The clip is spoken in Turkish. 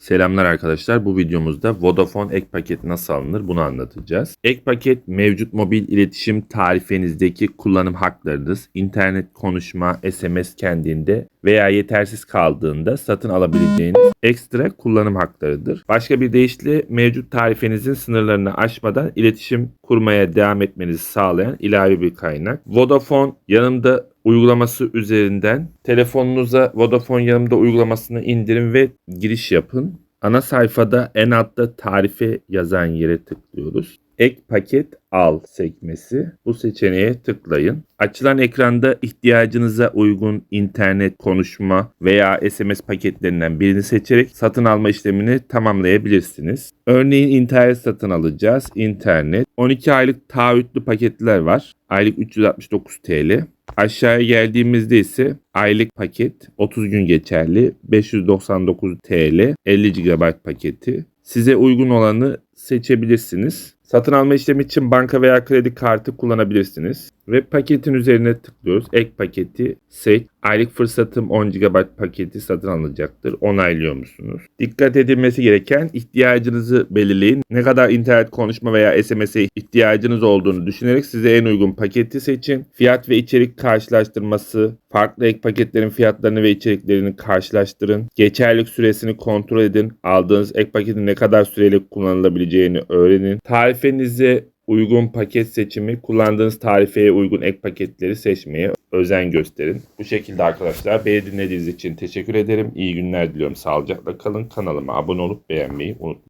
Selamlar arkadaşlar. Bu videomuzda Vodafone ek paket nasıl alınır bunu anlatacağız. Ek paket mevcut mobil iletişim tarifenizdeki kullanım haklarınız, internet konuşma, SMS kendinde veya yetersiz kaldığında satın alabileceğiniz ekstra kullanım haklarıdır. Başka bir deyişle mevcut tarifenizin sınırlarını aşmadan iletişim kurmaya devam etmenizi sağlayan ilave bir kaynak. Vodafone yanımda uygulaması üzerinden telefonunuza Vodafone yanımda uygulamasını indirin ve giriş yapın. Ana sayfada en altta tarife yazan yere tıklıyoruz. Ek paket al sekmesi. Bu seçeneğe tıklayın. Açılan ekranda ihtiyacınıza uygun internet, konuşma veya SMS paketlerinden birini seçerek satın alma işlemini tamamlayabilirsiniz. Örneğin internet satın alacağız. İnternet. 12 aylık taahhütlü paketler var. Aylık 369 TL. Aşağıya geldiğimizde ise aylık paket 30 gün geçerli 599 TL 50 GB paketi. Size uygun olanı seçebilirsiniz. Satın alma işlemi için banka veya kredi kartı kullanabilirsiniz. Ve paketin üzerine tıklıyoruz. Ek paketi seç. Aylık fırsatım 10 GB paketi satın alınacaktır. Onaylıyor musunuz? Dikkat edilmesi gereken ihtiyacınızı belirleyin. Ne kadar internet konuşma veya SMS'e ihtiyacınız olduğunu düşünerek size en uygun paketi seçin. Fiyat ve içerik karşılaştırması, farklı ek paketlerin fiyatlarını ve içeriklerini karşılaştırın. Geçerlik süresini kontrol edin. Aldığınız ek paketin ne kadar süreyle kullanılabileceğini öğrenin. Tarifenize uygun paket seçimi, kullandığınız tarifeye uygun ek paketleri seçmeye özen gösterin. Bu şekilde arkadaşlar beni dinlediğiniz için teşekkür ederim. İyi günler diliyorum. Sağlıcakla kalın. Kanalıma abone olup beğenmeyi unutmayın.